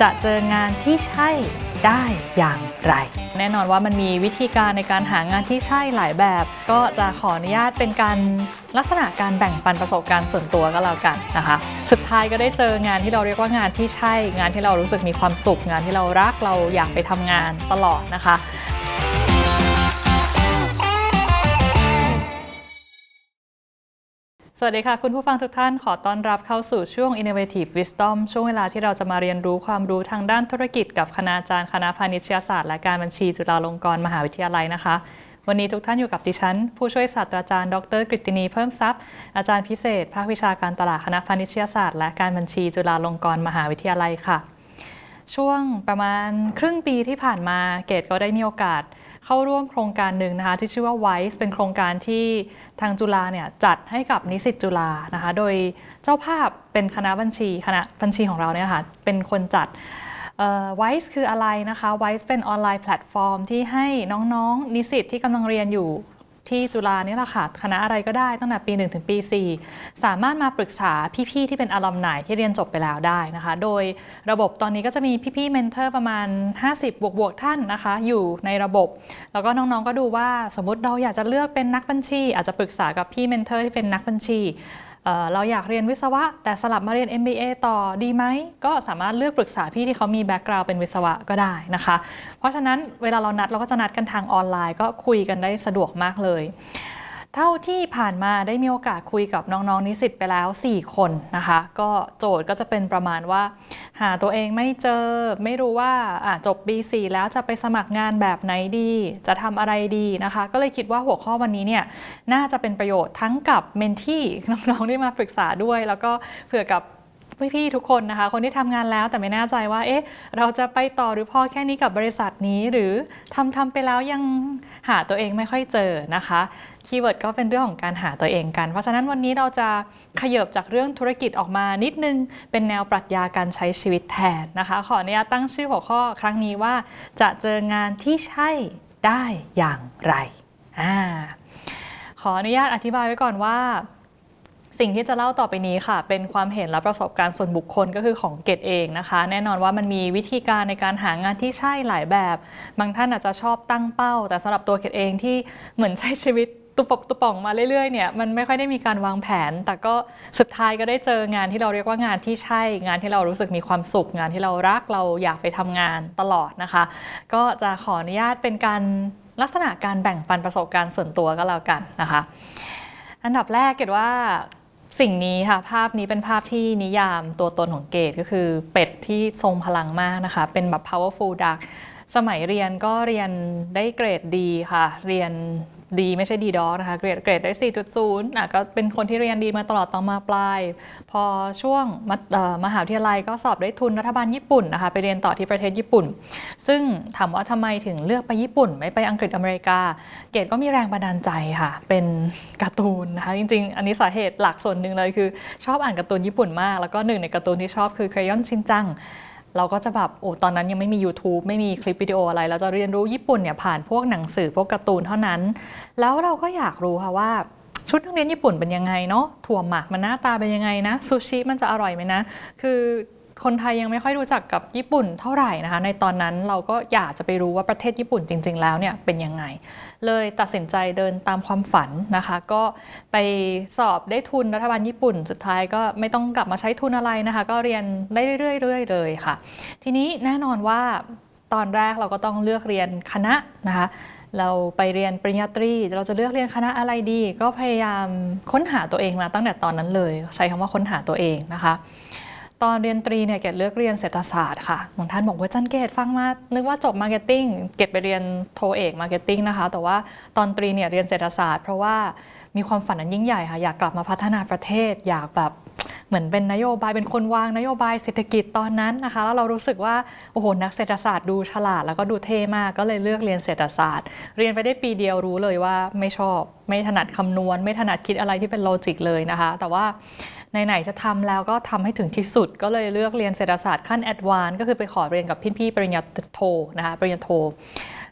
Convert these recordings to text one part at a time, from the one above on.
จะเจองานที่ใช่ได้อย่างไร แน่นอนว่ามันมีวิธีการในการหางานที่ใช่หลายแบบ ก็จะขออนุญาตเป็นการลักษณะการแบ่งปันประสบการณ์ส่วนตัวก็แล้วกันนะคะ สุดท้ายก็ได้เจองานที่เราเรียกว่างานที่ใช่ งานที่เรารู้สึกมีความสุข งานที่เรารักเราอยากไปทำงานตลอดนะคะ สวัสดีค่ะ คุณผู้ฟังทุกท่านขอต้อนรับเข้าสู่ช่วง Innovative Wisdom ช่วงเวลาที่เราจะมาเรียนรู้ความรู้ทางด้านธุรกิจกับคณาจารย์คณะพาณิชยศาสตร์และการบัญชีจุฬาลงกรณ์มหาวิทยาลัยนะคะ วันนี้ทุกท่านอยู่กับดิฉัน ผู้ช่วยศาสตราจารย์ดรกฤตินีเพิ่มทรัพย์ อาจารย์พิเศษ ภาควิชาการตลาดคณะพาณิชยศาสตร์และการบัญชีจุฬาลงกรณ์มหาวิทยาลัยค่ะ ช่วงประมาณครึ่งปีที่ผ่านมาเกดก็ได้มีโอกาส เข้าร่วมโครงการหนึ่งนะคะที่ชื่อว่า WISE เป็นโครงการที่ทางจุฬาเนี่ยจัดให้กับนิสิตจุฬานะคะ โดยเจ้าภาพเป็นคณะบัญชีคณะบัญชีของเราเนี่ยค่ะเป็นคนจัดไวส์คืออะไรนะคะไวส์เป็นออนไลน์แพลตฟอร์มที่ให้น้องๆ นิสิตที่กำลังเรียนอยู่ ที่จุฬาเนี่ยแหละค่ะคณะอะไรก็ได้ตั้งแต่ปี 1 ถึงปี 4 สามารถมาปรึกษาพี่ๆที่เป็นอารมณ์ไหนที่เรียนจบไปแล้วได้นะคะ โดยระบบตอนนี้ก็จะมีพี่ๆเมนเทอร์ประมาณ 50 บวกบวกท่านนะคะ อยู่ในระบบ แล้วก็น้องๆก็ดูว่าสมมติเราอยากจะเลือกเป็นนักบัญชี อาจจะปรึกษากับพี่เมนเทอร์ที่เป็นนักบัญชี เเราอยากเรียนวิศวะ แต่สลับมาเรียน MBA ต่อดีไหม ก็สามารถเลือกปรึกษาพี่ที่เขามีแบ็กกราวด์เป็นวิศวะก็ได้นะคะ เพราะฉะนั้นเวลาเรานัดเราก็จะนัดกันทางออนไลน์ ก็คุยกันได้สะดวกมากเลย เท่าที่ผ่านมาได้มีโอกาสคุยกับน้องๆนิสิตไปแล้ว 4 คนนะคะ ก็โจทย์ก็จะเป็นประมาณว่า หาตัวเองไม่เจอ ไม่รู้ว่าจบ B4 แล้วจะไปสมัครงานแบบไหนดี จะทำอะไรดีนะคะ ก็เลยคิดว่าหัวข้อวันนี้เนี่ยน่าจะเป็นประโยชน์ทั้งกับเมนที่น้องๆได้มาปรึกษาด้วย แล้วก็เผื่อกับพี่ๆทุกคนนะคะ คนที่ทำงานแล้วแต่ไม่แน่ใจว่า เอ๊ะ เราจะไปต่อหรือพอแค่นี้กับบริษัทนี้ หรือทำทำไปแล้วยังหาตัวเองไม่ค่อยเจอนะคะ คีย์เวิร์ดก็เป็นเรื่องของการหาตัวเองกัน เพราะฉะนั้นวันนี้เราจะขยบจากเรื่องธุรกิจออกมานิดนึง เป็นแนวปรัชญาการใช้ชีวิตแทนนะคะ ขออนุญาตตั้งชื่อหัวข้อครั้งนี้ว่า จะเจองานที่ใช่ได้อย่างไรอ่าขออนุญาตอธิบายไว้ก่อนว่า สิ่งที่จะเล่าต่อไปนี้ค่ะ เป็นความเห็นและประสบการณ์ส่วนบุคคลก็คือของเกดเองนะคะ แน่นอนว่ามันมีวิธีการในการหางานที่ใช่หลายแบบ บางท่านอาจจะชอบตั้งเป้า แต่สำหรับตัวเกดเองที่เหมือนใช้ชีวิต ตุปบตุป่องมาเรื่อยๆเนี่ยมันไม่ค่อยได้มีการวางแผน แต่ก็สุดท้ายก็ได้เจองานที่เราเรียกว่างานที่ใช่ งานที่เรารู้สึกมีความสุข งานที่เรารักเราอยากไปทำงานตลอดนะคะ ก็จะขออนุญาตเป็นการลักษณะการแบ่งปันประสบการณ์ส่วนตัวก็แล้วกันนะคะ อันดับแรกเกดว่าสิ่งนี้ค่ะภาพนี้เป็นภาพที่นิยามตัวตนของเกดก็คือเป็ดที่ทรงพลังมากนะคะ เป็นแบบ powerful duck สมัยเรียนก็เรียนได้เกรดดีค่ะ เรียน ดีไม่ใช่ดีดอนะคะเกรดเกรดได้ 4.0อะก็เป็นคนที่เรียนดีมาตลอดตอมาปลาย พอช่วงมมหาวิทยาลัยก็สอบได้ทุนรัฐบาลญี่ปุ่นนะคะไปเรียนต่อที่ประเทศญี่ปุ่น ซึ่งถามว่าทำไมถึงเลือกไปญี่ปุ่น ไม่ไปอังกฤษอเมริกา เกรดก็มีแรงบันดาลใจค่ะ เป็นการ์ตูนนะคะจริง ๆ อันนี้สาเหตุหลักส่วนหนึ่งเลยคือ ชอบอ่านการ์ตูนญี่ปุ่นมาก แล้วก็หนึ่งในการ์ตูนที่ชอบคือครยอนชินจัง เราก็จะแบบโอ้ตอนนั้นยังไม่มี YouTube ไม่มีคลิปวิดีโออะไร เราจะเรียนรู้ญี่ปุ่นเนี่ยผ่านพวกหนังสือพวกการ์ตูนเท่านั้น แล้วเราก็อยากรู้ค่ะว่าชุดนักเรียนญี่ปุ่นเป็นยังไงเนาะถั่วหมักมันหน้าตาเป็นยังไงนะซูชิมันจะอร่อยไหมนะ คือ คนไทยยังไม่ค่อยรู้จักกับญี่ปุ่นเท่าไหร่นะคะ ในตอนนั้นเราก็อยากจะไปรู้ว่าประเทศญี่ปุ่นจริง ๆ แล้วเนี่ยเป็นยังไง เลยตัดสินใจเดินตามความฝันนะคะ ก็ไปสอบได้ทุนรัฐบาลญี่ปุ่น สุดท้ายก็ไม่ต้องกลับมาใช้ทุนอะไรนะคะ ก็เรียนได้เรื่อยๆเลยค่ะ ทีนี้แน่นอนว่าตอนแรกเราก็ต้องเลือกเรียนคณะนะคะเราไปเรียนปริญญาตรี เราจะเลือกเรียนคณะอะไรดี ก็พยายามค้นหาตัวเองมาตั้งแต่ตอนนั้นเลย ใช้คำว่าค้นหาตัวเองนะคะ ตอนเรียนตรีเนี่ยเกดเลือกเรียนเศรษฐศาสตร์ค่ะบางท่านบอกว่าจันเกดฟังมา นึกว่าจบมาร์เก็ตติ้ง เกดไปเรียนโทเอกมาร์เก็ตติ้งนะคะ แต่ว่าตอนตรีเนี่ยเรียนเศรษฐศาสตร์ เพราะว่ามีความฝันอันยิ่งใหญ่ค่ะ อยากกลับมาพัฒนาประเทศ อยากแบบเหมือนเป็นนโยบายเป็นคนวางนโยบายเศรษฐกิจตอนนั้นนะคะ แล้วเรารู้สึกว่าโอ้โหนักเศรษฐศาสตร์ดูฉลาดแล้วก็ดูเท่มากก็เลยเลือกเรียนเศรษฐศาสตร์ เรียนไปได้ปีเดียวรู้เลยว่าไม่ชอบ ไม่ถนัดคำนวณ ไม่ถนัดคิดอะไรที่เป็นโลจิกเลยนะคะ แต่ว่า ไหนๆจะทำแล้วก็ทำให้ถึงที่สุด ก็เลยเลือกเรียนเศรษฐศาสตร์ขั้นแอดวานก็คือไปขอเรียนกับพี่ๆปริญญาโทนะคะปริญญาโท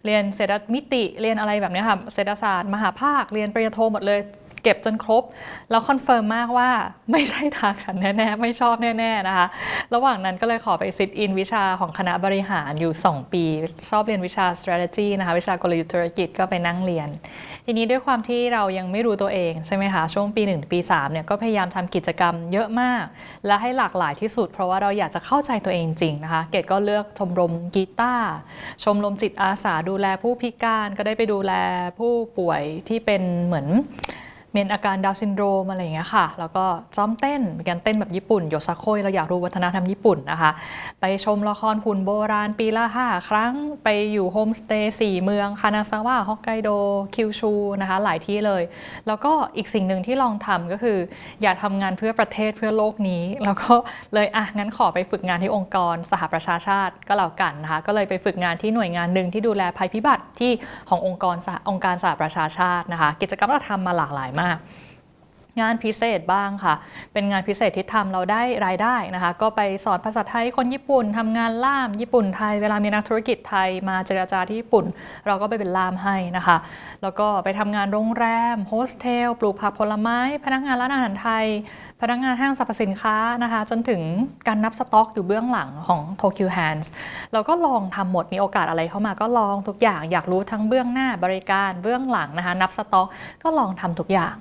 เรียนเศรษฐมิติเรียนอะไรแบบเนี้ยค่ะเศรษฐศาสตร์ มหาภาคเรียนปริญญาโทหมดเลย เก็บจนครบ แล้วคอนเฟิร์มมากว่าไม่ใช่ทางฉันแน่ๆ ไม่ชอบแน่ๆนะคะ ระหว่างนั้นก็เลยขอไปซิทอินวิชาของคณะบริหารอยู่ 2 ปี ชอบเรียนวิชา strategy นะคะ วิชากลยุทธ์ธุรกิจก็ไปนั่งเรียน ทีนี้ด้วยความที่เรายังไม่รู้ตัวเองใช่ไหมคะ ช่วงปี 1 ปี 3 เนี่ยก็พยายามทำกิจกรรมเยอะมาก และให้หลากหลายที่สุด เพราะว่าเราอยากจะเข้าใจตัวเองจริงนะคะ เกดก็เลือกชมรมกีตาร์ชมรมจิตอาสาดูแลผู้พิการก็ได้ไปดูแลผู้ป่วยที่เป็นเหมือน เมนอาการดาวซินโดรมอะไรอย่างเงี้ยค่ะ แล้วก็ซ้อมเต้นมีการเต้นแบบญี่ปุ่นโยซาโคยเราอยากรู้วัฒนธรรมญี่ปุ่นนะคะ ไปชมละครหุ่นโบราณปีละ 5 ครั้งไปอยู่โฮมสเตย์สี่เมืองคานาซาวะฮอกไกโดคิวชูนะคะหลายที่เลย แล้วก็อีกสิ่งหนึ่งที่ลองทำก็คือ อยากทำงานเพื่อประเทศเพื่อโลกนี้ แล้วก็เลยอะงั้นขอไปฝึกงานที่องค์กรสหประชาชาติก็แล้วกันนะคะก็เลยไปฝึกงานที่หน่วยงานหนึ่งที่ดูแลภัยพิบัติที่ขององค์กรองค์การสหประชาชาตินะคะ กิจกรรมเราทำมาหลากหลายมากงานพิเศษบ้างค่ะ เป็นงานพิเศษที่ทำเราได้รายได้นะคะ ก็ไปสอนภาษาไทยคนญี่ปุ่นทำงานล่ามญี่ปุ่นไทย เวลามีนักธุรกิจไทยมาเจรจาที่ญี่ปุ่น เราก็ไปเป็นล่ามให้นะคะ แล้วก็ไปทำงานโรงแรมโฮสเทลปลูกผักผลไม้ พนักงานร้านอาหารไทย พนักงานห้างสรรพสินค้านะคะ จนถึงการนับสต็อกอยู่เบื้องหลังของ Tokyo Hands เราก็ลองทำหมดมีโอกาสอะไรเข้ามาก็ลองทุกอย่างอยากรู้ทั้งเบื้องหน้าบริการเบื้องหลังนะคะ นับสต็อก ก็ลองทำทุกอย่าง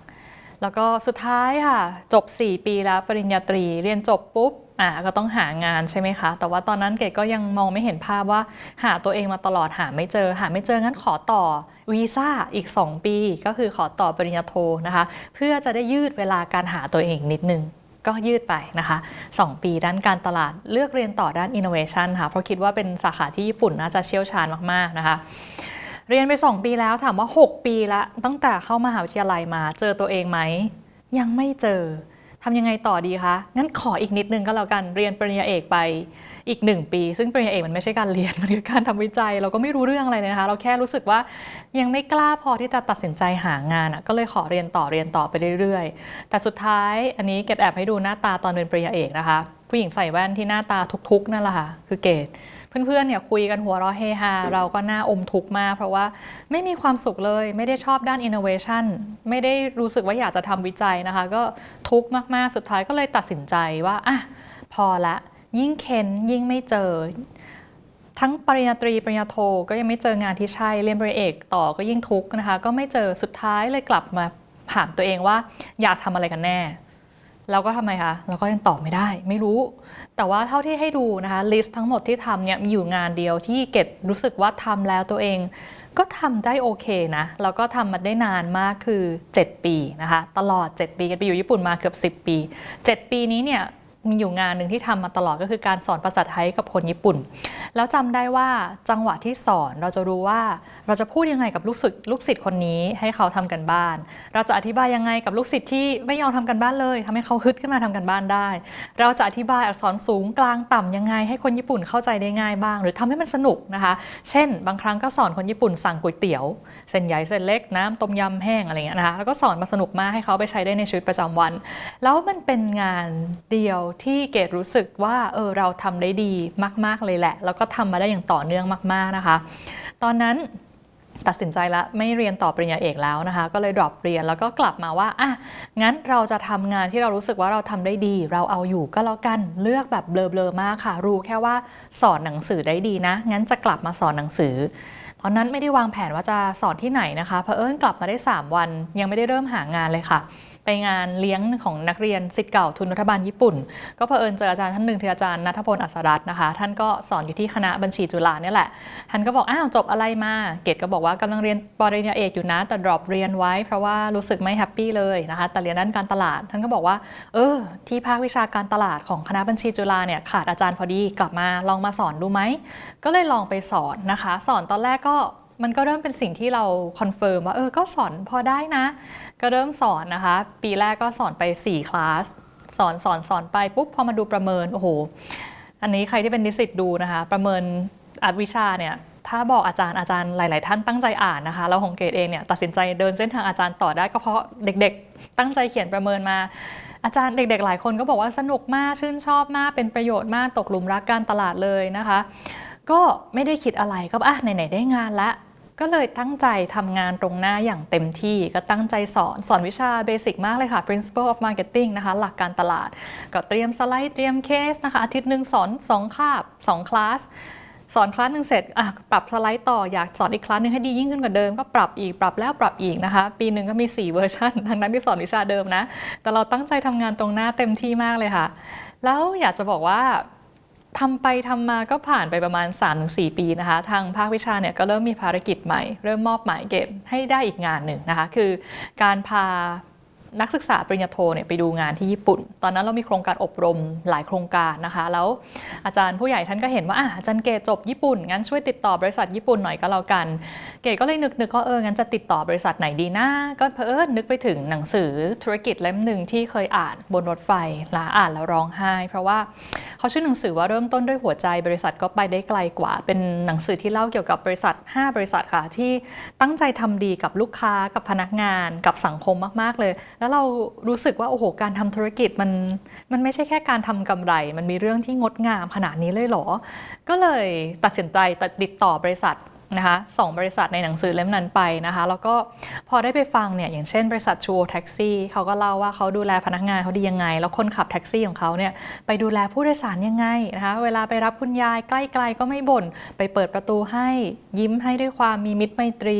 แล้วก็สุดท้ายค่ะ จบ 4 ปีแล้วปริญญาตรีเรียนจบปุ๊บ อะก็ต้องหางานใช่ไหมคะ แต่ว่าตอนนั้นเกดก็ยังมองไม่เห็นภาพว่าหาตัวเองมาตลอดหาไม่เจอ หาไม่เจองั้นขอต่อวีซ่าอีก 2 ปี ก็คือขอต่อปริญญาโทนะคะ เพื่อจะได้ยืดเวลาการหาตัวเองนิดนึงก็ยืดไปนะคะ 2 ปีด้านการตลาดเลือกเรียนต่อด้าน innovation ค่ะ เพราะคิดว่าเป็นสาขาที่ญี่ปุ่นน่าจะเชี่ยวชาญมากๆนะคะ เรียนไป 2 ปีแล้วถามว่า 6 ปีละตั้งแต่เข้ามหาวิทยาลัยมาเจอตัวเองไหม ยังไม่เจอ ทำยังไงต่อดีคะ งั้นขออีกนิดนึงก็แล้วกัน เรียนปริญญาเอกไปอีกหนึ่งปี ซึ่งปริญญาเอกมันไม่ใช่การเรียน มันคือการทำวิจัย เราก็ไม่รู้เรื่องอะไรเลยนะคะ เราแค่รู้สึกว่ายังไม่กล้าพอที่จะตัดสินใจหางานอะก็เลยขอเรียนต่อเรียนต่อไปเรื่อยๆ แต่สุดท้ายอันนี้เกดแอบให้ดูหน้าตาตอนเป็นปริญญาเอกนะคะ ผู้หญิงใส่แว่นที่หน้าตาทุกๆนั่นแหละค่ะ คือเกด เพื่อนๆเนี่ยคุยกันหัวเราะเฮฮาเราก็น่าอมทุกข์มาก เพราะว่าไม่มีความสุขเลยไม่ได้ชอบด้าน innovation ไม่ได้รู้สึกว่าอยากจะทำวิจัยนะคะ ก็ทุกข์มากๆสุดท้ายก็เลยตัดสินใจว่าอะพอละ ยิ่งเค้นยิ่งไม่เจอ ทั้งปริญญาตรีปริญญาโทก็ยังไม่เจองานที่ใช่เรียนปริญญาเอกต่อก็ยิ่งทุกข์นะคะ ก็ไม่เจอสุดท้ายเลยกลับมาถามตัวเองว่าอยากทำอะไรกันแน่ เราก็ทำไมคะเราก็ยังตอบไม่ได้ไม่รู้ แต่ว่าเท่าที่ให้ดูนะคะลิสต์ทั้งหมดที่ทำเนี่ยมีอยู่งานเดียวที่เกดรู้สึกว่าทำแล้วตัวเอง ก็ทำได้โอเคนะแล้วก็ทำมาได้นานมากคือ 7 ปีนะคะ ตลอด 7 ปีกันไปอยู่ญี่ปุ่นมาเกือบ 10 ปี 7 ปีนี้เนี่ย มีอยู่งานหนึ่งที่ทำมาตลอดก็คือการสอนภาษาไทยกับคนญี่ปุ่น แล้วจำได้ว่าจังหวะที่สอนเราจะรู้ว่าเราจะพูดยังไงกับลูกศิษย์ลูกศิษย์คนนี้ให้เขาทำกันบ้าน เราจะอธิบายยังไงกับลูกศิษย์ที่ไม่ยอมทำกันบ้านเลยทำให้เขาฮึดขึ้นมาทำกันบ้านได้ เราจะอธิบายอักษรสูงกลางต่ำยังไง ให้คนญี่ปุ่นเข้าใจได้ง่ายบ้าง หรือทำให้มันสนุกนะคะ เช่น บางครั้งก็สอนคนญี่ปุ่นสั่งก๋วยเตี๋ยวเส้นใหญ่เส้นเล็กน้ำต้มยำแห้งอะไรเงี้ยนะคะแล้วก็สอนมาสนุกมากให้เขาไปใช้ได้ในชีวิตประจำวัน แล้วมันเป็นงานเดียวที่เกดรู้สึกว่าเออเราทำได้ดีมากๆเลยแหละ แล้วก็ทำมาได้อย่างต่อเนื่องมากๆนะคะ ตอนนั้นตัดสินใจละไม่เรียนต่อปริญญาเอกแล้วนะคะ ก็เลยดรอปเรียนแล้วก็กลับมาว่าอะงั้นเราจะทำงานที่เรารู้สึกว่าเราทำได้ดี เราเอาอยู่ก็แล้วกันเลือกแบบเบลอๆมากค่ะ รู้แค่ว่าสอนหนังสือได้ดีนะ งั้นจะกลับมาสอนหนังสือ ตอนนั้นไม่ได้วางแผนว่าจะสอนที่ไหนนะคะเพอเอิญกลับมาได้ 3 วัน ยังไม่ได้เริ่มหางานเลยค่ะ ไปงานเลี้ยงของนักเรียนสิทธิ์เก่าทุนรัฐบาลญี่ปุ่น ก็เผอิญเจออาจารย์ท่านหนึ่งที่อาจารย์นัทพลอัศรัตน์นะคะ ท่านก็สอนอยู่ที่คณะบัญชีจุฬาเนี่ยแหละ ท่านก็บอกอ้าวจบอะไรมา เกดก็บอกว่ากำลังเรียนปริญญาเอกอยู่นะแต่ดรอปเรียนไว้ เพราะว่ารู้สึกไม่แฮปปี้เลยนะคะแต่เรียนด้านการตลาด ท่านก็บอกว่า เออ ที่ภาควิชาการตลาดของคณะบัญชีจุฬาเนี่ยขาดอาจารย์พอดีกลับมาลองมาสอนดูไหมก็เลยลองไปสอนนะคะ สอนตอนแรกก็มันก็เริ่มเป็นสิ่งที่เราคอนเฟิร์มว่าเออก็สอนพอได้นะ ก็เริ่มสอนนะคะ ปีแรกก็สอนไป 4 คลาส สอนสอนสอนไปปุ๊บพอมาดูประเมิน โอ้โห อันนี้ใครที่เป็นนิสิตดูนะคะ ประเมินอัดวิชาเนี่ยถ้าบอกอาจารย์อาจารย์หลาย ๆ ท่านตั้งใจอ่านนะคะ เราของเกดเองเนี่ยตัดสินใจเดินเส้นทางอาจารย์ต่อได้ก็เพราะเด็ก ๆ ตั้งใจเขียนประเมินมา อาจารย์เด็ก ๆ หลายคนก็บอกว่าสนุกมากชื่นชอบมากเป็นประโยชน์มากตกหลุมรักการตลาดเลยนะคะ ก็ไม่ได้คิดอะไรก็อะไหน ๆ ได้งานละ ก็เลยตั้งใจทำงานตรงหน้าอย่างเต็มที่ก็ตั้งใจสอนสอนวิชาเบสิกมากเลยค่ะ principle of marketing นะคะ หลักการตลาด ก็เตรียมสไลด์เตรียมเคสนะคะ อาทิตย์หนึ่งสอน2คาบ2คลาสสอนคลาสหนึ่งเสร็จปรับสไลด์ต่ออยากสอนอีกคลาสหนึ่งให้ดียิ่งขึ้นกว่าเดิมก็ปรับอีกปรับแล้วปรับอีกนะคะ ปีหนึ่งก็มี 4 เวอร์ชันทั้งนั้นที่สอนวิชาเดิมนะ แต่เราตั้งใจทำงานตรงหน้าเต็มที่มากเลยค่ะ แล้วอยากจะบอกว่า ทำไปทำมาก็ผ่านไปประมาณ 3-4 ปีนะคะ ทางภาควิชาเนี่ยก็เริ่มมีภารกิจใหม่ เริ่มมอบหมายเกตให้ได้อีกงานหนึ่งนะคะ คือการพานักศึกษาปริญญาโทเนี่ยไปดูงานที่ญี่ปุ่น ตอนนั้นเรามีโครงการอบรมหลายโครงการนะคะ แล้วอาจารย์ผู้ใหญ่ท่านก็เห็นว่าอะอาจารย์เกจบญี่ปุ่น งั้นช่วยติดต่อบริษัทญี่ปุ่นหน่อยก็แล้วกัน เกดก็เลยนึกนึกว่าเออ งั้นจะติดต่อบริษัทไหนดีนะ ก็เพอเอนึกไปถึงหนังสือธุรกิจเล่มหนึ่งที่เคยอ่านบนรถไฟลวอ่านแล้วร้องไห้ เพราะว่า เขาชื่อหนังสือว่าเริ่มต้นด้วยหัวใจบริษัทก็ไปได้ไกลกว่า เป็นหนังสือที่เล่าเกี่ยวกับบริษัท 5 บริษัทค่ะ ที่ตั้งใจทำดีกับลูกค้ากับพนักงานกับสังคมมาก ๆ เลย แล้วเรารู้สึกว่าโอ้โหการทำธุรกิจมันมันไม่ใช่แค่การทำกำไร มันมีเรื่องที่งดงามขนาดนี้เลยเหรอ ก็เลยตัดสินใจติดต่อบริษัท นะคะสองบริษัทในหนังสือเล่มนั้นไปนะคะ แล้วก็พอได้ไปฟังเนี่ยอย่างเช่นบริษัทชูโอแท็กซี่เขาก็เล่าว่าเขาดูแลพนักงานเขาดียังไง แล้วคนขับแท็กซี่ของเขาเนี่ยไปดูแลผู้โดยสารยังไงนะคะเวลาไปรับคุณยายใกล้ๆก็ไม่บ่นไปเปิดประตูให้ยิ้มให้ด้วยความมีมิตรไมตรี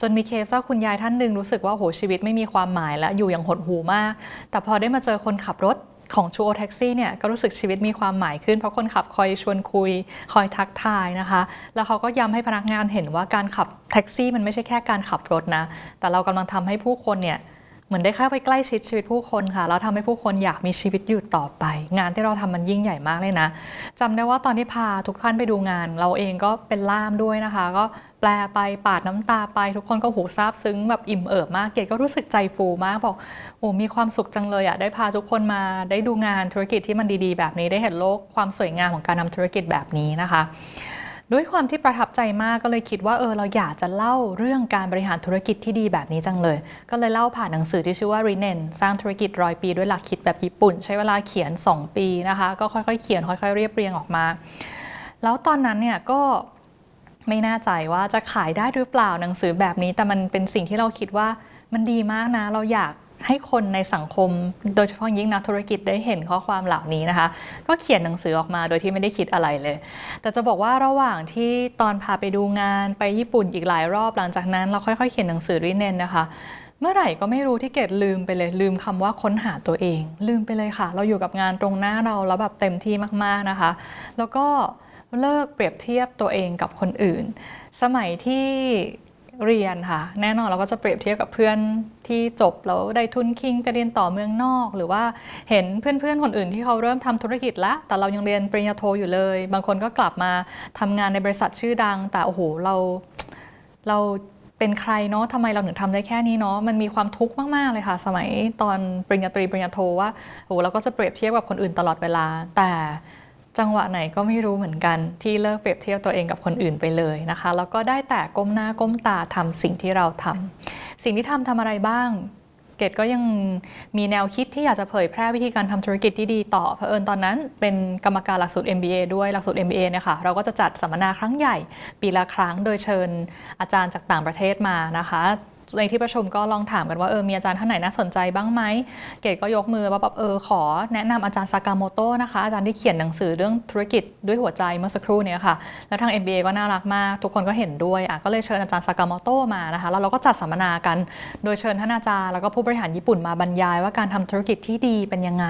จนมีเคสว่าคุณยายท่านหนึ่งรู้สึกว่าโหชีวิตไม่มีความหมายแล้วอยู่อย่างหดหูมาก แต่พอได้มาเจอคนขับรถ ของชูโอแท็กซี่เนี่ยก็รู้สึกชีวิตมีความหมายขึ้น เพราะคนขับคอยชวนคุยคอยทักทายนะคะ แล้วเขาก็ย้ำให้พนักงานเห็นว่าการขับแท็กซี่มันไม่ใช่แค่การขับรถนะ แต่เรากำลังทำให้ผู้คนเนี่ยเหมือนได้เข้าไปใกล้ชิดชีวิตผู้คนค่ะ แล้วทำให้ผู้คนอยากมีชีวิตอยู่ต่อไป งานที่เราทำมันยิ่งใหญ่มากเลยนะจำได้ว่าตอนที่พาทุกท่านไปดูงาน เราเองก็เป็นล่ามด้วยนะคะ ก็แปลไปปาดน้ำตาไป ทุกคนก็หูซาบซึ้งแบบอิ่มเอิบมากเกดก็รู้สึกใจฟูมากบอก โอ้มีความสุขจังเลยอะได้พาทุกคนมาได้ดูงานธุรกิจที่มันดีๆ แบบนี้ได้เห็นโลกความสวยงามของการทำธุรกิจแบบนี้นะคะ ด้วยความที่ประทับใจมากก็เลยคิดว่าเออเราอยากจะเล่าเรื่องการบริหารธุรกิจที่ดีแบบนี้จังเลย ก็เลยเล่าผ่านหนังสือที่ชื่อว่า r e n e n สร้างธุรกิจร้อยปีด้วยหลักคิดแบบญี่ปุ่น ใช้เวลาเขียน 2 ปีนะคะ ก็ค่อยๆเขียนค่อยๆเรียบเรียงออกมา แล้วตอนนั้นเนี่ยก็ไม่แน่ใจว่าจะขายได้หรือเปล่าหนังสือแบบนี้ แต่มันเป็นสิ่งที่เราคิดว่ามันดีมากนะเราอยาก ให้คนในสังคม โดยเฉพาะยิ่งนักธุรกิจได้เห็นข้อความเหล่านี้นะคะ ก็เขียนหนังสือออกมาโดยที่ไม่ได้คิดอะไรเลย แต่จะบอกว่าระหว่างที่ตอนพาไปดูงานไปญี่ปุ่นอีกหลายรอบหลังจากนั้น เราค่อยๆเขียนหนังสือริเนนนะคะเมื่อไหร่ก็ไม่รู้ที่เกดลืมไปเลย ลืมคำว่าค้นหาตัวเอง ลืมไปเลยค่ะ เราอยู่กับงานตรงหน้าเราแล้วแบบเต็มที่มากๆนะคะ แล้วก็เลิกเปรียบเทียบตัวเองกับคนอื่น สมัยที่ เรียนค่ะ แน่นอนเราก็จะเปรียบเทียบกับเพื่อนที่จบแล้วได้ทุนคิงไปเรียนต่อเมืองนอก หรือว่าเห็นเพื่อนๆคนอื่นที่เขาเริ่มทำธุรกิจแล้วแต่เรายังเรียนปริญญาโทอยู่เลย บางคนก็กลับมาทำงานในบริษัทชื่อดัง แต่โอ้โหเราเราเป็นใครเนาะทำไมเราถึงทำได้แค่นี้เนาะมันมีความทุกข์มากๆเลยค่ะ สมัยตอนปริญญาตรีปริญญาโทว่าโอ้เราก็จะเปรียบเทียบกับคนอื่นตลอดเวลาแต่ จังหวะไหนก็ไม่รู้เหมือนกันที่เลิกเปรียบเทียบตัวเองกับคนอื่นไปเลยนะคะ แล้วก็ได้แต่ก้มหน้าก้มตาทำสิ่งที่เราทำสิ่งที่ทำทำอะไรบ้างเกดก็ยังมีแนวคิดที่อยากจะเผยแพร่วิธีการทำธุรกิจที่ดีต่อเผอิญตอนนั้นเป็นกรรมการหลักสูตร MBA ด้วยหลักสูตร MBA เนี่ยค่ะเราก็จะจัดสัมมนาครั้งใหญ่ ปีละครั้งโดยเชิญอาจารย์จากต่างประเทศมานะคะ ในที่ประชุมก็ลองถามกันว่าเออมีอาจารย์ท่านไหนน่าสนใจบ้างไหมเกดก็ยกมือว่าแบบเออขอแนะนำอาจารย์ซากาโมโตะนะคะ อาจารย์ที่เขียนหนังสือเรื่องธุรกิจด้วยหัวใจเมื่อสักครู่นี้ค่ะ แล้วทาง MBA ก็น่ารักมาก ทุกคนก็เห็นด้วยอะก็เลยเชิญอาจารย์ซากาโมโตะมานะคะแล้วเราก็จัดสัมมนากัน โดยเชิญท่านอาจารย์แล้วก็ผู้บริหารญี่ปุ่นมาบรรยายว่าการทำธุรกิจที่ดีเป็นยังไง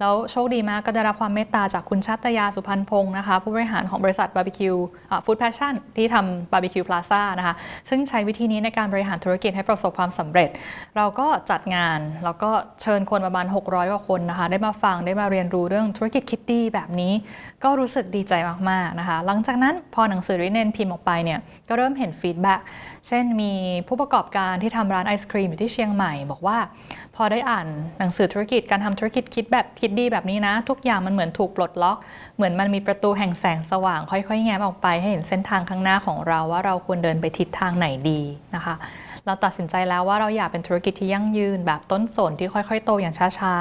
แล้วโชคดีมากก็ได้รับความเมตตาจากคุณชัตยาสุพันพงศ์นะคะ ผู้บริหารของบริษัทบาร์บีคิวฟู้ดแพชชั่นที่ทำบาร์บีคิวพลาซ่านะคะซึ่งใช้วิธีนี้ในการบริหารธุรกิจให้ประสบความสำเร็จ เราก็จัดงานแล้วก็เชิญคนประมาณ 600กว่าคนนะคะ ได้มาฟังได้มาเรียนรู้เรื่องธุรกิจคิดดีแบบนี้ ก็รู้สึกดีใจมากๆนะคะ หลังจากนั้นพอหนังสือริเนนพิมพ์ออกไปเนี่ยก็เริ่มเห็นฟีดแบ็กเช่นมีผู้ประกอบการที่ทำร้านไอศครีมอยู่ที่เชียงใหม่ บอกว่า พอได้อ่านหนังสือธุรกิจการทำธุรกิจคิดแบบคิดดีแบบนี้นะ ทุกอย่างมันเหมือนถูกปลดล็อก เหมือนมันมีประตูแห่งแสงสว่าง ค่อยๆ แง้มออกไปให้เห็นเส้นทางข้างหน้าของเราว่าเราควรเดินไปทิศทางไหนดีนะคะ เราตัดสินใจแล้วว่าเราอยากเป็นธุรกิจที่ยั่งยืน แบบต้นสนที่ค่อยๆ โตอย่างช้า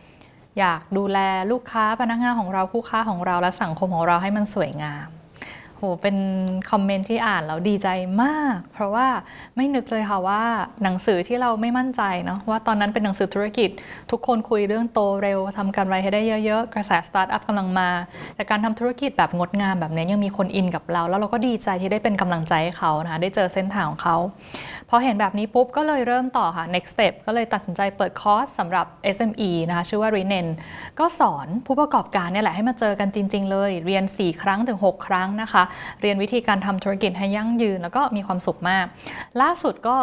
ๆ อยากดูแลลูกค้าพนักงานของเราคู่ค้าของเราและสังคมของเราให้มันสวยงามโหเป็นคอมเมนต์ที่อ่านแล้วดีใจมาก เพราะว่าไม่นึกเลยค่ะว่าหนังสือที่เราไม่มั่นใจเนาะว่าตอนนั้นเป็นหนังสือธุรกิจ ทุกคนคุยเรื่องโตเร็วทำกำไรให้ได้เยอะๆ กระแสสตาร์ทอัพกำลังมา แต่การทำธุรกิจแบบงดงามแบบนี้ยังมีคนอินกับเรา แล้วเราก็ดีใจที่ได้เป็นกำลังใจให้เขานะคะได้เจอเส้นทางของเขา พอเห็นแบบนี้ปุ๊บก็เลยเริ่มต่อค่ะ next step ก็เลยตัดสินใจเปิดคอร์สสำหรับ SME นะคะชื่อว่า Renen ก็สอนผู้ประกอบการเนี่ยแหละให้มาเจอกันจริง ๆ เลย เรียน 4 ครั้งถึง 6 ครั้งนะคะ เรียนวิธีการทำธุรกิจให้ยั่งยืน แล้วก็มีความสุขมาก ล่าสุดก็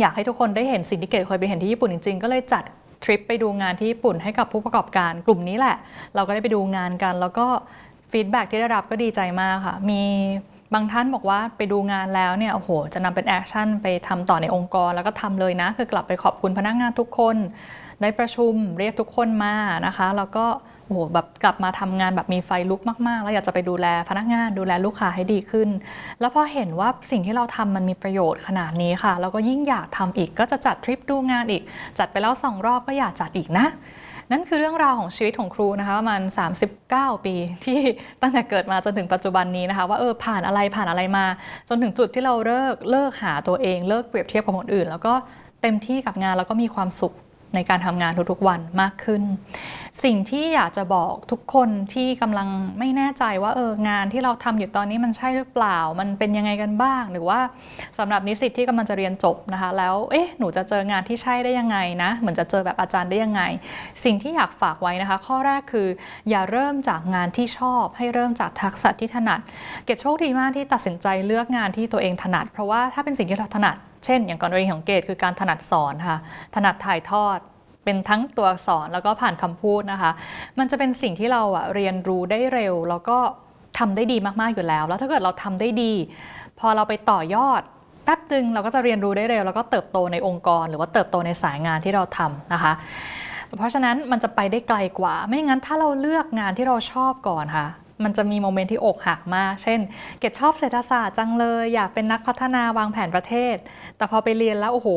อยากให้ทุกคนได้เห็นสิ่งที่เกดเคยไปเห็นที่ญี่ปุ่นจริงๆ ก็เลยจัดทริปไปดูงานที่ญี่ปุ่นให้กับผู้ประกอบการกลุ่มนี้แหละ เราก็ได้ไปดูงานกัน แล้วก็ฟีดแบ็ที่ได้รับก็ดีใจมากค่ะ มี บางท่านบอกว่าไปดูงานแล้วเนี่ยโอ้โห จะนำเป็นแอคชั่นไปทำต่อในองค์กร แล้วก็ทำเลยนะ คือกลับไปขอบคุณพนักงานทุกคน ได้ประชุมเรียกทุกคนมานะคะ แล้วก็โอ้โหแบบกลับมาทำงานแบบมีไฟลุกมากๆ แล้วอยากจะไปดูแลพนักงานดูแลลูกค้าให้ดีขึ้น แล้วพอเห็นว่าสิ่งที่เราทำมันมีประโยชน์ขนาดนี้ค่ะแล้วก็ยิ่งอยากทำอีกก็จะจัดทริปดูงานอีก จัดไปแล้วสองรอบก็อยากจัดอีกนะ นั่นคือเรื่องราวของชีวิตของครูนะคะประมาณ 39 ปีที่ตั้งแต่เกิดมาจนถึงปัจจุบันนี้นะคะ ว่าเออผ่านอะไรผ่านอะไรมา จนถึงจุดที่เราเลิกเลิกหาตัวเอง เลิกเปรียบเทียบกับคนอื่น แล้วก็เต็มที่กับงานแล้วก็มีความสุข ในการทำงานทุกๆวันมากขึ้น สิ่งที่อยากจะบอกทุกคนที่กำลังไม่แน่ใจว่าเอองานที่เราทำอยู่ตอนนี้มันใช่หรือเปล่า มันเป็นยังไงกันบ้าง หรือว่าสำหรับนิสิตที่กำลังจะเรียนจบนะคะ แล้วเอ๊ะหนูจะเจองานที่ใช่ได้ยังไงนะเหมือนจะเจอแบบอาจารย์ได้ยังไง สิ่งที่อยากฝากไว้นะคะ ข้อแรกคือ อย่าเริ่มจากงานที่ชอบ ให้เริ่มจากทักษะที่ถนัด เกดโชคดีมากที่ตัดสินใจเลือกงานที่ตัวเองถนัด เพราะว่าถ้าเป็นสิ่งที่เราถนัด เช่น อย่างกรณีของเกดคือการถนัดสอนค่ะถนัดถ่ายทอดเป็นทั้งตัวอักษรแล้วก็ผ่านคำพูดนะคะ มันจะเป็นสิ่งที่เราอะเรียนรู้ได้เร็ว แล้วก็ทำได้ดีมากๆอยู่แล้ว แล้วถ้าเกิดเราทำได้ดี พอเราไปต่อยอดแป๊บนึงเราก็จะเรียนรู้ได้เร็ว แล้วก็เติบโตในองค์กร หรือว่าเติบโตในสายงานที่เราทำนะคะ เพราะฉะนั้นมันจะไปได้ไกลกว่า ไม่งั้นถ้าเราเลือกงานที่เราชอบก่อนค่ะ มันจะมีโมเมนต์ที่อกหักมาก เช่น เกดชอบเศรษฐศาสตร์จังเลย อยากเป็นนักพัฒนาวางแผนประเทศ แต่พอไปเรียนแล้วโอ้โห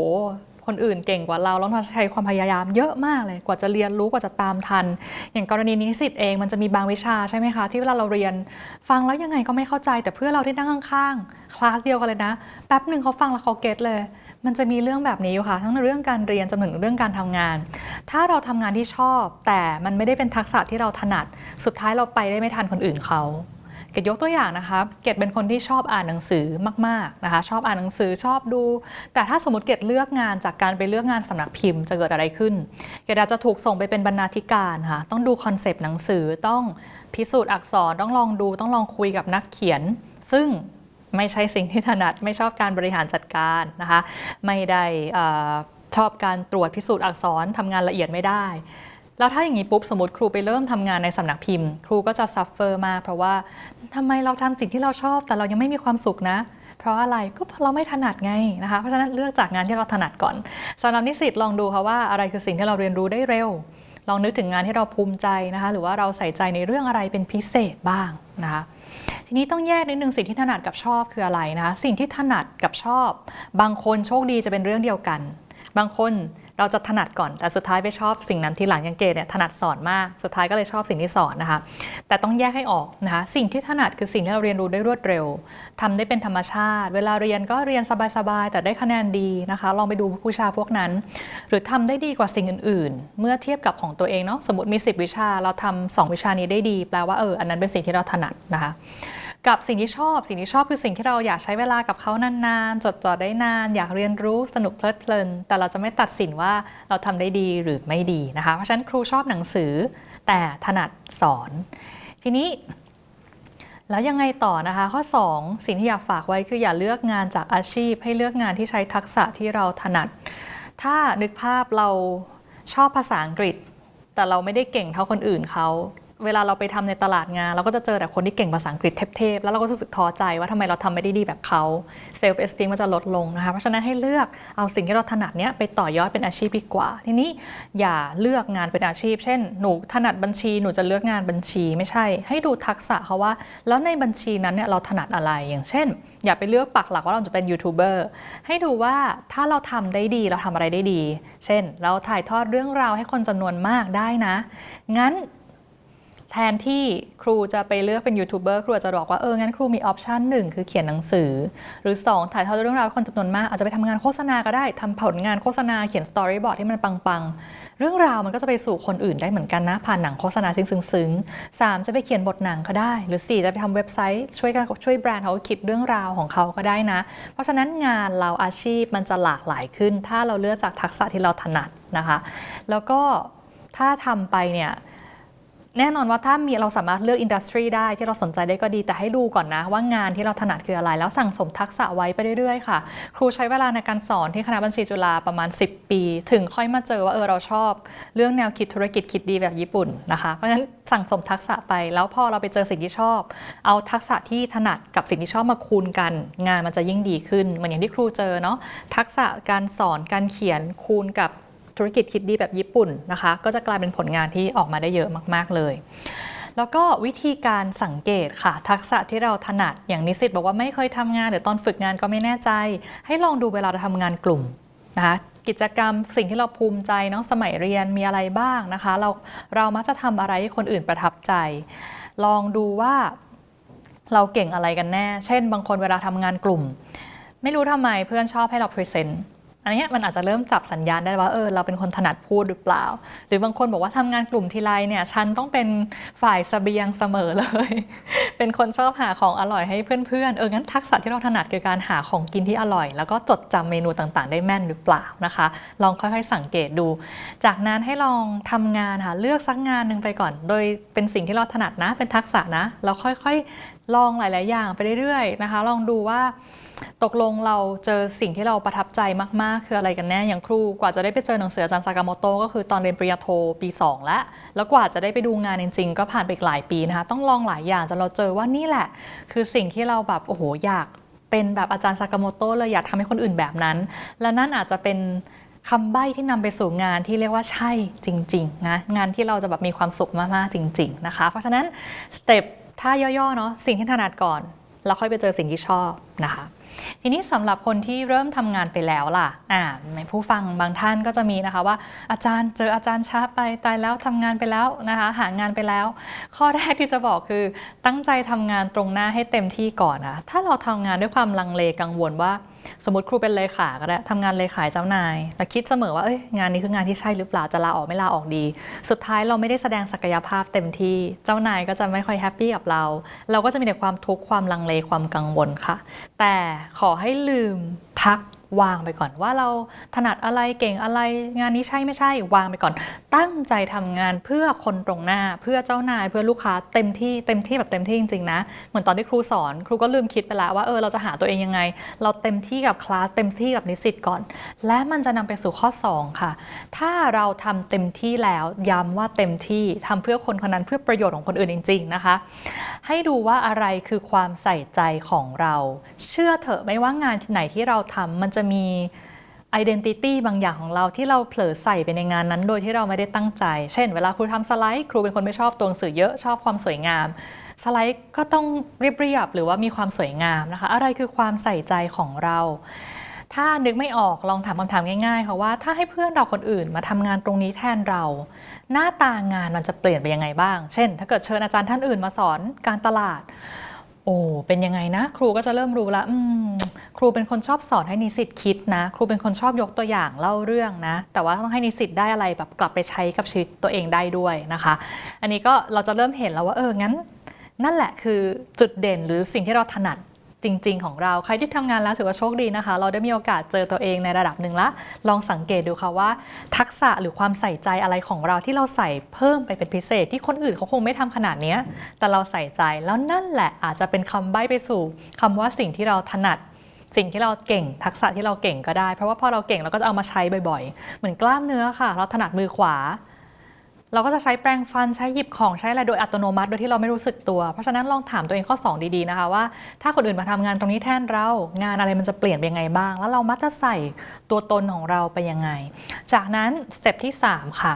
คนอื่นเก่งกว่าเรา แล้วเราใช้ความพยายามเยอะมากเลย กว่าจะเรียนรู้กว่าจะตามทัน อย่างกรณีนิสิตเองมันจะมีบางวิชาใช่ไหมคะ ที่เวลาเราเรียนฟังแล้วยังไงก็ไม่เข้าใจ แต่เพื่อเราที่นั่งข้างๆคลาสเดียวกันเลยนะ แป๊บหนึ่งเขาฟังแล้วเขาเก็ตเลย มันจะมีเรื่องแบบนี้อยู่ค่ะ ทั้งในเรื่องการเรียนจนถึงเรื่องการทำงาน ถ้าเราทำงานที่ชอบ แต่มันไม่ได้เป็นทักษะที่เราถนัด สุดท้ายเราไปได้ไม่ทันคนอื่นเขาเกดยกตัวอย่างนะคะเกดเป็นคนที่ชอบอ่านหนังสือมากๆนะคะชอบอ่านหนังสือชอบดู แต่ถ้าสมมติเกดเลือกงานจากการไปเลือกงานสำนักพิมพ์จะเกิดอะไรขึ้นเกดอาจจะถูกส่งไปเป็นบรรณาธิการค่ะต้องดูคอนเซปต์หนังสือต้องพิสูจน์อักษรต้องลองดูต้องลองคุยกับนักเขียน ซึ่ง ไม่ใช่สิ่งที่ถนัด ไม่ชอบการบริหารจัดการนะคะ ไม่ได้ชอบการตรวจพิสูจน์อักษรทำงานละเอียดไม่ได้แล้วถ้าอย่างนี้ปุ๊บสมมติครูไปเริ่มทำงานในสำนักพิมพ์ ครูก็จะซัฟเฟอร์มากเพราะว่าทำไมเราทำสิ่งที่เราชอบ แต่เรายังไม่มีความสุขนะ เพราะอะไรก็เพราะเราไม่ถนัดไงนะคะเพราะฉะนั้นเลือกจากงานที่เราถนัดก่อนสำหรับนิสิตลองดูค่ะว่าอะไรคือสิ่งที่เราเรียนรู้ได้เร็ว ลองนึกถึงงานที่เราภูมิใจนะคะ หรือว่าเราใส่ใจในเรื่องอะไรเป็นพิเศษบ้างนะคะ ทีนี้ต้องแยกนิดนึงสิ่งที่ถนัดกับชอบคืออะไรนะคะสิ่งที่ถนัดกับชอบ บางคนโชคดีจะเป็นเรื่องเดียวกัน บางคน เราจะถนัดก่อนแต่สุดท้ายไปชอบสิ่งนั้นทีหลังอย่างเกดเนี่ยถนัดสอนมากสุดท้ายก็เลยชอบสิ่งที่สอนนะคะ แต่ต้องแยกให้ออกนะคะสิ่งที่ถนัดคือสิ่งที่เราเรียนรู้ได้รวดเร็วทำได้เป็นธรรมชาติ เวลาเรียนก็เรียนสบายๆแต่ได้คะแนนดีนะคะลองไปดูผู้ชาพวกนั้น หรือทำได้ดีกว่าสิ่งอื่น ๆ เมื่อเทียบกับของตัวเองเนาะสมมติมี 10 วิชาเราทำ2วิชานี้ได้ดี แปลว่าเอออันนั้นเป็นสิ่งที่เราถนัดนะคะ กับสิ่งที่ชอบ สิ่งที่ชอบคือสิ่งที่เราอยากใช้เวลากับเขานานๆ จดจ่อได้นาน อยากเรียนรู้สนุกเพลิดเพลิน แต่เราจะไม่ตัดสินว่าเราทำได้ดีหรือไม่ดีนะคะ เพราะฉะนั้นครูชอบหนังสือ แต่ถนัดสอน ทีนี้ แล้วยังไงต่อนะคะ ข้อ 2 สิ่งที่อยากฝากไว้คืออย่าเลือกงานจากอาชีพ ให้เลือกงานที่ใช้ทักษะที่เราถนัด ถ้านึกภาพเราชอบภาษาอังกฤษ แต่เราไม่ได้เก่งเท่าคนอื่นเขา เวลาเราไปทำในตลาดงาน เราก็จะเจอแต่คนที่เก่งภาษาอังกฤษเทพๆ แล้วเราก็รู้สึกท้อใจว่าทำไมเราทำไม่ได้ดีแบบเขาเซลฟ์เอสติมมันจะลดลงนะคะเพราะฉะนั้นให้เลือกเอาสิ่งที่เราถนัดเนี้ยไปต่อยอดเป็นอาชีพดีกว่า ทีนี้อย่าเลือกงานเป็นอาชีพ เช่น หนูถนัดบัญชีหนูจะเลือกงานบัญชีไม่ใช่ ให้ดูทักษะเขาว่า แล้วในบัญชีนั้นเนี่ยเราถนัดอะไรอย่างเช่น อย่าไปเลือกปักหลักว่าเราจะเป็นยูทูบเบอร์ให้ดูว่าถ้าเราทำได้ดีเราทำอะไรได้ดี เช่น เราถ่ายทอดเรื่องราวให้คนจำนวนมากได้นะงั้น ททนที่ครูจะไปเลือกเป็นยูทูบเบอร์ครูอาจจะบอกว่าเอองั้นครูมีออปชันหนึ่งคือเขียนหนังสือ หรือ 2 ถ่ายทอดเรื่องราวคนจำนวนมาก อาจจะไปทำงานโฆษณาก็ได้ทำผลงานโฆษณาเขียนสตอรี่บอร์ดที่มันปังๆ เรื่องราวมันก็จะไปสู่คนอื่นได้เหมือนกันนะ ผ่านหนังโฆษณาซึ้งๆสามจะไปเขียนบทหนังก็ได้ หรือ 4 จะไปทำเว็บไซต์ช่วยกันช่วยแบรนด์เขาคิดเรื่องราวของเขาก็ได้นะ เพราะฉะนั้นงานเราอาชีพมันจะหลากหลายขึ้น ถ้าเราเลือกจากทักษะที่เราถนัดนะคะ แล้วก็ถ้าทำไปเนี่ย แน่นอนว่าถ้ามีเราสามารถเลือกอินดัสทรีได้ที่เราสนใจได้ก็ดีแต่ให้ดูก่อนนะ ว่างานที่เราถนัดคืออะไร แล้วสั่งสมทักษะไว้ไปเรื่อยๆ ค่ะ ครูใช้เวลาในการสอนที่คณะบัญชีจุฬาประมาณ 10 ปี ถึงค่อยมาเจอว่าเออเราชอบ เรื่องแนวคิดธุรกิจคิดดีแบบญี่ปุ่นนะคะเพราะฉะนั้นสั่งสมทักษะไป แล้วพอเราไปเจอสิ่งที่ชอบ เอาทักษะที่ถนัดกับสิ่งที่ชอบมาคูณกัน งานมันจะยิ่งดีขึ้นเหมือนอย่างที่ครูเจอเนาะทักษะการสอนการเขียนคูณกับ ธุรกิจคิดดีแบบญี่ปุ่นนะคะ ก็จะกลายเป็นผลงานที่ออกมาได้เยอะมากๆเลย แล้วก็วิธีการสังเกตค่ะ ทักษะที่เราถนัดอย่างนิสิตบอกว่าไม่เคยทำงานหรือตอนฝึกงานก็ไม่แน่ใจ ให้ลองดูเวลาเราทำงานกลุ่มนะคะกิจกรรมสิ่งที่เราภูมิใจเนาะสมัยเรียนมีอะไรบ้างนะคะ เราเรามักจะทำอะไรให้คนอื่นประทับใจ ลองดูว่าเราเก่งอะไรกันแน่ เช่น บางคนเวลาทำงานกลุ่ม ไม่รู้ทำไมเพื่อนชอบให้เราพรีเซนต์ อันนี้มันอาจจะเริ่มจับสัญญาณได้ว่าเออเราเป็นคนถนัดพูดหรือเปล่า หรือบางคนบอกว่าทำงานกลุ่มทีไรเนี่ยฉันต้องเป็นฝ่ายเสบียงเสมอเลย เป็นคนชอบหาของอร่อยให้เพื่อนๆเอองั้นทักษะที่เราถนัดคือการหาของกินที่อร่อย แล้วก็จดจำเมนูต่างๆ ได้แม่นหรือเปล่านะคะ ลองค่อยๆสังเกตดู จากนั้นให้ลองทำงานค่ะเลือกสักงานหนึ่งไปก่อน โดยเป็นสิ่งที่เราถนัดนะเป็นทักษะนะแล้วค่อยๆลองหลาย ๆ อย่างไปเรื่อยๆนะคะ ลองดูว่า ตกลงเราเจอสิ่งที่เราประทับใจมาก ๆ คืออะไรกันแน่ อย่างครูกว่าจะได้ไปเจอหนังสืออาจารย์ซากาโมโตะก็คือตอนเรียนปริญญาโทปี 2 แล้ว แล้วกว่าจะได้ไปดูงานจริง ๆ ก็ผ่านไปอีกหลายปีนะคะ ต้องลองหลายอย่างจนเราเจอว่านี่แหละ คือสิ่งที่เราแบบโอ้โหอยากเป็นแบบอาจารย์ซากาโมโตะเลยอยากทำให้คนอื่นแบบนั้น และนั่นอาจจะเป็นคำใบ้ที่นำไปสู่งานที่เรียกว่าใช่จริงๆนะงานที่เราจะแบบมีความสุขมากๆจริง ๆนะคะ เพราะฉะนั้นสเต็ปถ้าย่อๆเนาะสิ่งที่ถนัดก่อนแล้วค่อยไปเจอสิ่งที่ชอบนะคะ ทีนี้สำหรับคนที่เริ่มทำงานไปแล้วล่ะอ่าในผู้ฟังบางท่านก็จะมีนะคะว่า อาจารย์เจออาจารย์ช้าไปตายแล้วทำงานไปแล้วนะคะหางานไปแล้ว ข้อแรกที่จะบอกคือตั้งใจทำงานตรงหน้าให้เต็มที่ก่อนนะถ้าเราทำงานด้วยความลังเลกังวลว่า สมมติครูเป็นเลขาก็ได้ทำงานเลขาเจ้านาย แล้วคิดเสมอว่าเอ้ยงานนี้คืองานที่ใช่หรือเปล่าจะลาออกไม่ลาออกดี สุดท้ายเราไม่ได้แสดงศักยภาพเต็มที่เจ้านายก็จะไม่ค่อยแฮปปี้กับเรา เราก็จะมีแต่ความทุกข์ความลังเลความกังวลค่ะ แต่ขอให้ลืมพัก วางไปก่อนว่าเราถนัดอะไรเก่งอะไรงานนี้ใช่ไม่ใช่วางไปก่อน ตั้งใจทำงานเพื่อคนตรงหน้าเพื่อเจ้านายเพื่อลูกค้าเต็มที่เต็มที่แบบเต็มที่จริงๆนะเหมือนตอนที่ครูสอน ครูก็ลืมคิดไปแล้วว่าเออเราจะหาตัวเองยังไง เราเต็มที่กับคลาสเต็มที่กับนิสิตก่อน และมันจะนำไปสู่ข้อ 2 ค่ะ ถ้าเราทำเต็มที่แล้วย้ำว่าเต็มที่ทำเพื่อคนคนนั้นเพื่อประโยชน์ของคนอื่นจริง ๆ นะคะ ให้ดูว่าอะไรคือความใส่ใจของเรา เชื่อเถอะไม่ว่างานไหนที่เราทำมันจะมี identity บางอย่างของเราที่เราเผลอใส่ไปในงานนั้น โดยที่เราไม่ได้ตั้งใจ เช่น เวลาครูทำสไลด์ ครูเป็นคนไม่ชอบตัวหนังสือเยอะชอบความสวยงาม สไลด์ก็ต้องเรียบๆหรือว่ามีความสวยงามนะคะ อะไรคือความใส่ใจของเรา ถ้านึกไม่ออกลองถามคำถามง่ายๆค่ะว่าถ้าให้เพื่อนเราคนอื่นมาทำงานตรงนี้แทนเรา หน้าตางานมันจะเปลี่ยนไปยังไงบ้าง เช่น ถ้าเกิดเชิญอาจารย์ท่านอื่นมาสอนการตลาด โอ้ เป็นยังไงนะ ครูก็จะเริ่มรู้ละครูเป็นคนชอบสอนให้นิสิตคิดนะ ครูเป็นคนชอบยกตัวอย่างเล่าเรื่องนะ แต่ว่าต้องให้นิสิตได้อะไรแบบกลับไปใช้กับชีวิตตัวเองได้ด้วยนะคะ อันนี้ก็เราจะเริ่มเห็นแล้วว่าเอองั้น นั่นแหละคือจุดเด่นหรือสิ่งที่เราถนัด จริง ๆ ของเรา ใครที่ทำงานแล้วถือว่าโชคดีนะคะ เราได้มีโอกาสเจอตัวเองในระดับหนึ่งละ ลองสังเกตดูค่ะว่า ทักษะหรือความใส่ใจอะไรของเราที่เราใส่เพิ่มไปเป็นพิเศษ ที่คนอื่นเขาคงไม่ทำขนาดนี้ แต่เราใส่ใจแล้วนั่นแหละอาจจะเป็นคำใบ้ไปสู่คำว่าสิ่งที่เราถนัดสิ่งที่เราเก่งทักษะที่เราเก่งก็ได้ เพราะว่าพอเราเก่งเราก็จะเอามาใช้บ่อยๆ เหมือนกล้ามเนื้อค่ะ เราถนัดมือขวา เราก็จะใช้แปรงฟันใช้หยิบของใช้อะไรโดยอัตโนมัติโดยที่เราไม่รู้สึกตัว เพราะฉะนั้นลองถามตัวเองข้อ 2 ดีๆนะคะว่าถ้าคนอื่นมาทำงานตรงนี้แทนเรา งานอะไรมันจะเปลี่ยนไปยังไงบ้าง แล้วเรามักจะใส่ตัวตนของเราไปยังไง จากนั้นสเต็ปที่ 3 ค่ะ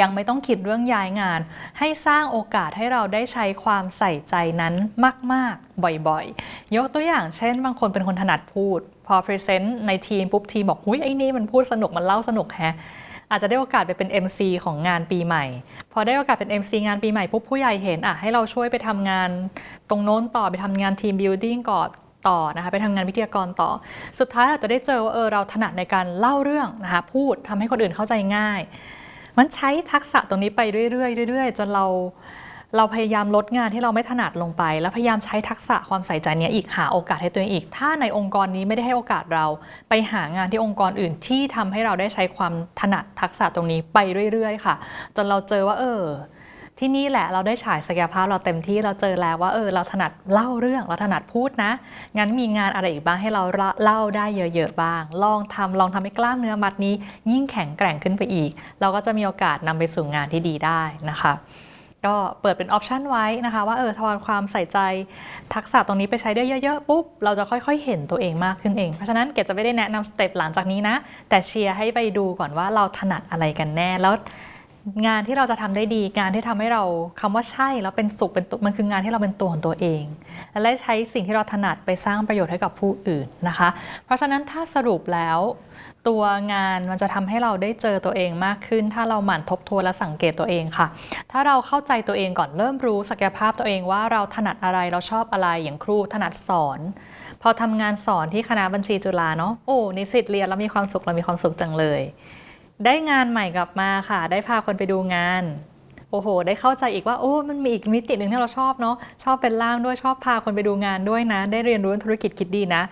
ยังไม่ต้องคิดเรื่องย้ายงาน ให้สร้างโอกาสให้เราได้ใช้ความใส่ใจนั้นมาก ๆ บ่อยๆ ยกตัวอย่างเช่น บางคนเป็นคนถนัดพูด พอพรีเซนต์ในทีมปุ๊บทีมบอกหุ้ยไอ้นี่มันพูดสนุกมันเล่าสนุกแฮะ อาจจะได้โอกาสไปเป็น MC ของงานปีใหม่ พอได้โอกาสเป็น MC งานปีใหม่ปุ๊บผู้ใหญ่เห็นอะให้เราช่วยไปทำงานตรงโน้นต่อไปทำงานทีมบิวดิ้งก่อนต่อนะคะไปทำงานวิทยากรต่อ สุดท้ายเราจะได้เจอว่าเออเราถนัดในการเล่าเรื่องนะคะพูดทำให้คนอื่นเข้าใจง่าย มันใช้ทักษะตรงนี้ไปเรื่อยๆเรื่อยๆจนเรา เราพยายามลดงานที่เราไม่ถนัดลงไป แล้วพยายามใช้ทักษะความใส่ใจเนี้ยอีกหาโอกาสให้ตัวเองอีก ถ้าในองค์กรนี้ไม่ได้ให้โอกาสเรา ไปหางานที่องค์กรอื่นที่ทำให้เราได้ใช้ความถนัดทักษะตรงนี้ไปเรื่อย ๆ ค่ะ จนเราเจอว่า เออที่นี่แหละเราได้ฉายศักยภาพเราเต็มที่เราเจอแล้วว่าเออเราถนัดเล่าเรื่องเราถนัดพูดนะ งั้นมีงานอะไรอีกบ้างให้เราเล่าได้เยอะๆบ้าง ลองทำลองทำให้กล้ามเนื้อมัดนี้ ยิ่งแข็งแกร่งขึ้นไปอีก เราก็จะมีโอกาสนำไปสู่งานที่ดีได้นะคะ ก็เปิดเป็นออปชันไว้นะคะว่าเออทอนความใส่ใจทักษะตรงนี้ไปใช้ได้เยอะๆ ปุ๊บ เราจะค่อยๆ เห็นตัวเองมากขึ้นเอง เพราะฉะนั้นเกดจะไม่ได้แนะนำสเต็ปหลังจากนี้นะ แต่เชียร์ให้ไปดูก่อนว่าเราถนัดอะไรกันแน่ แล้วงานที่เราจะทำได้ดีงานที่ทำให้เราคำว่าใช่แล้วเป็นสุขเป็นมันคืองานที่เราเป็นตัวของตัวเอง และใช้สิ่งที่เราถนัดไปสร้างประโยชน์ให้กับผู้อื่นนะคะ เพราะฉะนั้นถ้าสรุปแล้ว ตัวงานมันจะทำให้เราได้เจอตัวเองมากขึ้น ถ้าเราหมั่นทบทวนและสังเกตตัวเองค่ะ ถ้าเราเข้าใจตัวเองก่อนเริ่มรู้ศักยภาพตัวเองว่าเราถนัดอะไรเราชอบอะไรอย่างครูถนัดสอน พอทำงานสอนที่คณะบัญชีจุฬาเนาะโอ้นิสิตเรียนแล้วมีความสุขเรามีความสุขจังเลย ได้งานใหม่กลับมาค่ะ ได้พาคนไปดูงาน โอ้โห ได้เข้าใจอีกว่าโอ้ มันมีอีกมิติหนึ่งที่เราชอบเนาะ ชอบเป็นล่ามด้วย ชอบพาคนไปดูงานด้วยนะ ได้เรียนรู้ธุรกิจคิดดีนะ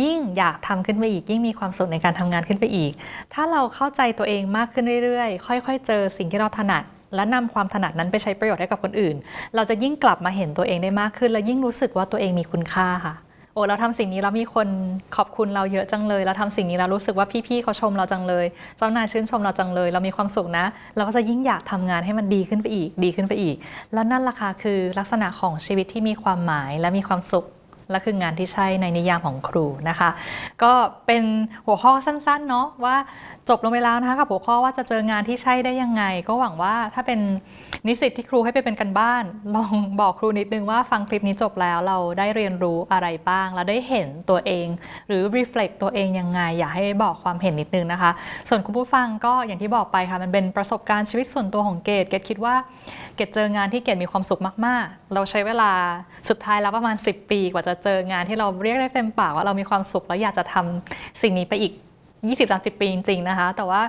ยิ่งอยากทำขึ้นไปอีก ยิ่งมีความสุขในการทำงานขึ้นไปอีก ถ้าเราเข้าใจตัวเองมากขึ้นเรื่อยๆ ค่อย ๆ เจอสิ่งที่เราถนัดและนำความถนัดนั้นไปใช้ประโยชน์ให้กับคนอื่น เราจะยิ่งกลับมาเห็นตัวเองได้มากขึ้น และยิ่งรู้สึกว่าตัวเองมีคุณค่าค่ะ โอ้เราทำสิ่งนี้แล้วมีคนขอบคุณเราเยอะจังเลย เราทำสิ่งนี้เรารู้สึกว่าพี่ๆเขาชมเราจังเลย เจ้านายชื่นชมเราจังเลย เรามีความสุขนะ เราก็จะยิ่งอยากทำงานให้มันดีขึ้นไปอีก ดีขึ้นไปอีก แล้วนั่นล่ะค่ะคือลักษณะของชีวิตที่มีความหมายและมีความสุข และคืองานที่ใช่ในนิยามของครูนะคะ ก็เป็นหัวข้อสั้นๆเนาะว่าจบลงไปแล้วนะคะกับหัวข้อว่าจะเจองานที่ใช่ได้ยังไง ก็หวังว่าถ้าเป็นนิสิตที่ครูให้ไปเป็นกันบ้าน ลองบอกครูนิดนึงว่าฟังคลิปนี้จบแล้วเราได้เรียนรู้อะไรบ้าง แล้วได้เห็นตัวเอง หรือ reflect ตัวเองยังไง อยากให้บอกความเห็นนิดนึงนะคะ ส่วนคุณผู้ฟังก็อย่างที่บอกไปค่ะมันเป็นประสบการณ์ชีวิตส่วนตัวของเกดเกดคิดว่า เกดเจองานที่เกดมีความสุขมาก ๆ เราใช้เวลาสุดท้ายแล้วประมาณ 10 ปีกว่าจะเจองานที่เราเรียกได้เต็มปากว่าเรามีความสุขแล้วอยากจะทำสิ่งนี้ไปอีก20-30 ปีจริง ๆ นะคะ แต่ว่า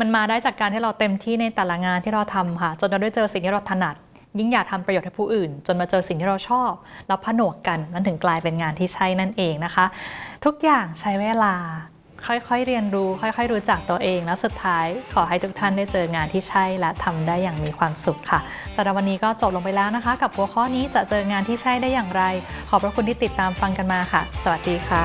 มันมาได้จากการที่เราเต็มที่ในแต่ละงานที่เราทำค่ะ จนเราได้เจอสิ่งที่เราถนัด ยิ่งอยากทำประโยชน์ให้ผู้อื่น จนมาเจอสิ่งที่เราชอบ แล้วผนวกกันมันถึงกลายเป็นงานที่ใช่นั่นเองนะคะ ทุกอย่างใช้เวลา ค่อยๆเรียนรู้ ค่อยๆ รู้จักตัวเอง แล้วสุดท้ายขอให้ทุกท่านได้เจองานที่ใช่และทำได้อย่างมีความสุขค่ะสำหรับวันนี้ก็จบลงไปแล้วนะคะ กับหัวข้อนี้จะเจองานที่ใช่ได้อย่างไร ขอบพระคุณที่ติดตามฟังกันมาค่ะ สวัสดีค่ะ